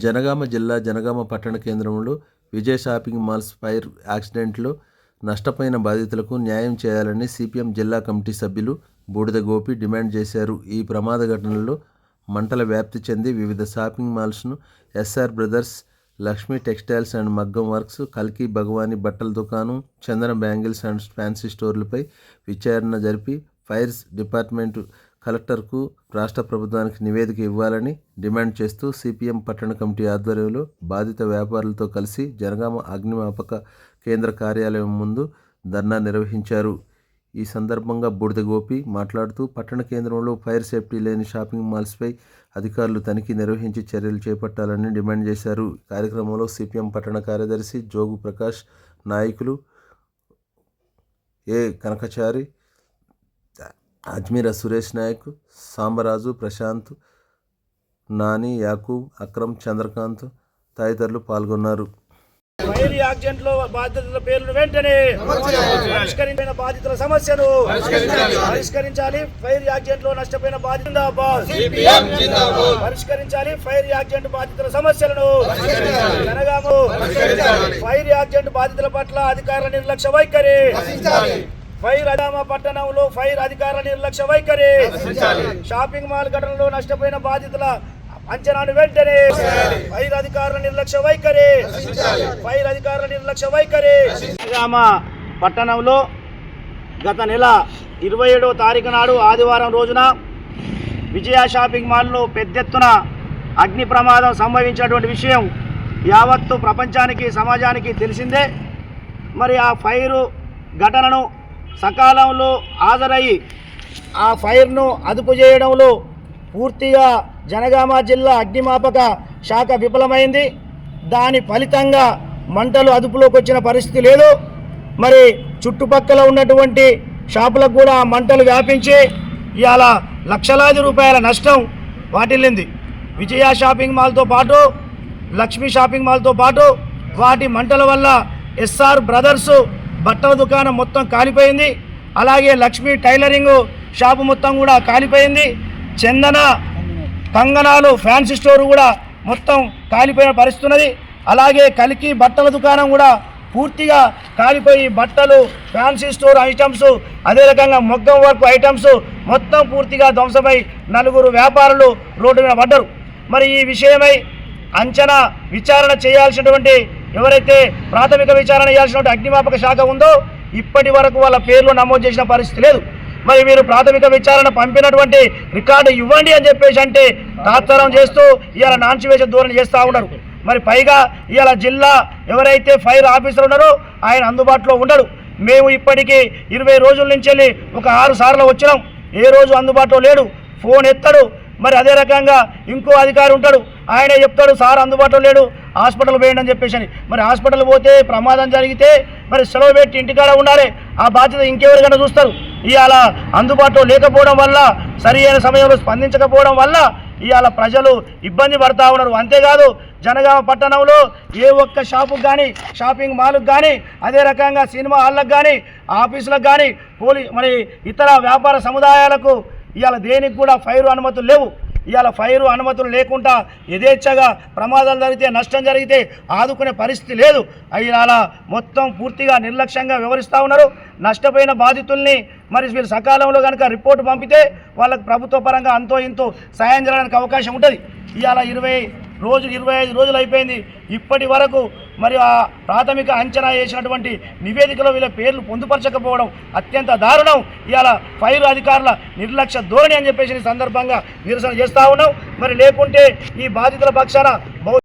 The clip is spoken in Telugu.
జనగామ జిల్లా జనగామ పట్టణ కేంద్రంలో విజయ్ షాపింగ్ మాల్స్ ఫైర్ యాక్సిడెంట్లో నష్టపోయిన బాధితులకు న్యాయం చేయాలని సిపిఎం జిల్లా కమిటీ సభ్యులు బూడిద గోపి డిమాండ్ చేశారు. ఈ ప్రమాద ఘటనలో మంటల వ్యాప్తి చెంది వివిధ shopping మాల్స్ను SR brothers Lakshmi textiles and మగ్గం వర్క్స్ కల్కి భగవాని బట్టల దుకాణం చందన బ్యాంగిల్స్ అండ్ ఫ్యాన్సీ స్టోర్లపై విచారణ జరిపి ఫైర్స్ డిపార్ట్మెంట్ కలెక్టర్కు రాష్ట్ర ప్రభుత్వానికి నివేదిక ఇవ్వాలని డిమాండ్ చేస్తూ సిపిఎం పట్టణ కమిటీ ఆధ్వర్యంలో బాధిత వ్యాపారులతో కలిసి జనగామ అగ్నిమాపక కేంద్ర కార్యాలయం ముందు ధర్నా నిర్వహించారు. ఈ సందర్భంగా బుడిద గోపి మాట్లాడుతూ పట్టణ కేంద్రంలో ఫైర్ సేఫ్టీ లేని షాపింగ్ మాల్స్పై అధికారులు తనిఖీ నిర్వహించి చర్యలు చేపట్టాలని డిమాండ్ చేశారు. కార్యక్రమంలో సిపిఎం పట్టణ కార్యదర్శి జోగు ప్రకాష్ నాయకులు ఏ కనకచారి అజ్మీర సురేష్ నాయక్ సాంబరాజు ప్రశాంత్ నాని యాకూబ్ అక్రమ్ చంద్రకాంత్ తదితరులు పాల్గొన్నారు. ఫైర్ యాక్సిడెంట్లో బాధితుల పేర్లు వెంటనే పరిష్కరించిన బాధితుల సమస్యను పరిష్కరించాలి. ఫైర్ యాక్సిడెంట్లో నష్టపోయిన బాధితుల పరిష్కరించాలి. ఫైర్ యాక్సిడెంట్ బాధితుల సమస్యలను జనగాము. ఫైర్ యాక్సిడెంట్ బాధితుల పట్ల అధికారుల నిర్లక్ష్య వైఖరి. ఫైర్ అడామ పట్టణంలో ఫైర్ అధికారుల నిర్లక్ష్య వైఖరి. షాపింగ్ మాల్ ఘటనలో నష్టపోయిన బాధితుల అంచనాను వెంటనే ఫైర్ అధికారుల నిర్లక్ష్య వైఖరి. ఫైర్ అధికారుల నిర్లక్ష్య వైఖరి. గ్రామ పట్టణంలో గత నెల ఇరవై ఏడవ తారీఖు నాడు ఆదివారం రోజున విజయ షాపింగ్ మాల్లో పెద్ద ఎత్తున అగ్ని ప్రమాదం సంభవించినటువంటి విషయం యావత్తు ప్రపంచానికి సమాజానికి తెలిసిందే. మరి ఆ ఫైరు ఘటనను సకాలంలో హాజరయ్యి ఆ ఫైర్ను అదుపు చేయడంలో పూర్తిగా జనగామ జిల్లా అగ్నిమాపక శాఖ విఫలమైంది. దాని ఫలితంగా మంటలు అదుపులోకి వచ్చిన పరిస్థితి లేదు. మరి చుట్టుపక్కల ఉన్నటువంటి షాపులకు కూడా మంటలు వ్యాపించి ఇవాళ లక్షలాది రూపాయల నష్టం వాటిల్లింది. విజయ షాపింగ్ మాల్తో పాటు లక్ష్మీ షాపింగ్ మాల్తో పాటు వాటి మంటల వల్ల ఎస్ఆర్ బ్రదర్సు బట్టల దుకాణం మొత్తం కాలిపోయింది. అలాగే లక్ష్మీ టైలరింగ్ షాపు మొత్తం కూడా కాలిపోయింది. చందన కంగనాలు ఫ్యాన్సీ స్టోర్ కూడా మొత్తం కాలిపోయిన పరిస్థితున్నది. అలాగే కలికి బట్టల దుకాణం కూడా పూర్తిగా కాలిపోయి బట్టలు ఫ్యాన్సీ స్టోర్ ఐటమ్స్ అదే రకంగా మొగ్గం వర్క్ ఐటమ్స్ మొత్తం పూర్తిగా ధ్వంసమై నలుగురు వ్యాపారులు రోడ్డు మీద పడ్డరు. మరి ఈ విషయమై అంచనా విచారణ చేయాల్సినటువంటి ఎవరైతే ప్రాథమిక విచారణ చేయాల్సిన అగ్నిమాపక శాఖ ఉందో ఇప్పటి వరకు వాళ్ళ పేర్లు నమోదు చేసిన పరిస్థితి లేదు. మరి మీరు ప్రాథమిక విచారణ పంపినటువంటి రికార్డు ఇవ్వండి అని చెప్పేసి అంటే తాత్సారం చేస్తూ ఇవాళ నాన్సివేషన్ ధోరణి చేస్తూ ఉన్నారు. మరి పైగా ఇవాళ జిల్లా ఎవరైతే ఫైర్ ఆఫీసర్ ఉన్నారో ఆయన అందుబాటులో ఉండడు. మేము ఇప్పటికీ ఇరవై రోజుల నుంచి వెళ్ళి ఒక ఆరు సార్లు వచ్చినాం. ఏ రోజు అందుబాటులో లేడు. ఫోన్ ఎత్తడు. మరి అదే రకంగా ఇంకో అధికారి ఉంటాడు. ఆయనే చెప్తాడు సార్ అందుబాటులో లేడు హాస్పిటల్ పోయండి అని చెప్పేసి అని. మరి హాస్పిటల్ పోతే ప్రమాదం జరిగితే మరి సెలవు పెట్టి ఇంటికాడ ఉండాలి. ఆ బాధ్యత ఇంకెవరికైనా చూస్తారు. ఇవాళ అందుబాటులో లేకపోవడం వల్ల సరి అయిన సమయంలో స్పందించకపోవడం వల్ల ఇవాళ ప్రజలు ఇబ్బంది పడతా ఉన్నారు. అంతేకాదు జనగామ పట్టణంలో ఏ ఒక్క షాపుకు కానీ షాపింగ్ మాల్కి కానీ అదే రకంగా సినిమా హాళ్ళకు కానీ ఆఫీసులకు కానీ పోలీ మరి ఇతర వ్యాపార సముదాయాలకు ఇవాళ దేనికి కూడా ఫైర్ అనుమతులు లేవు. ఇవాళ ఫైరు అనుమతులు లేకుండా యథేచ్ఛగా ప్రమాదాలు జరిగితే నష్టం జరిగితే ఆదుకునే పరిస్థితి లేదు. అలా మొత్తం పూర్తిగా నిర్లక్ష్యంగా వ్యవహరిస్తూ ఉన్నారు. నష్టపోయిన బాధితుల్ని మరి వీళ్ళు సకాలంలో కనుక రిపోర్టు పంపితే వాళ్ళకి ప్రభుత్వ పరంగా అంతో ఇంతో సాయం చేయడానికి అవకాశం ఉంటుంది. ఇవాళ ఇరవై రోజు ఇరవై ఐదు రోజులు అయిపోయింది. ఇప్పటి వరకు మరి ఆ ప్రాథమిక అంచనా వేసినటువంటి నివేదికలో వీళ్ళ పేర్లు పొందుపరచకపోవడం అత్యంత దారుణం. ఇవాళ ఫైర్ అధికారుల నిర్లక్ష్య ధోరణి అని చెప్పేసి సందర్భంగా నిరసన చేస్తూ ఉన్నాం. మరి లేకుంటే ఈ బాధితుల పక్షాన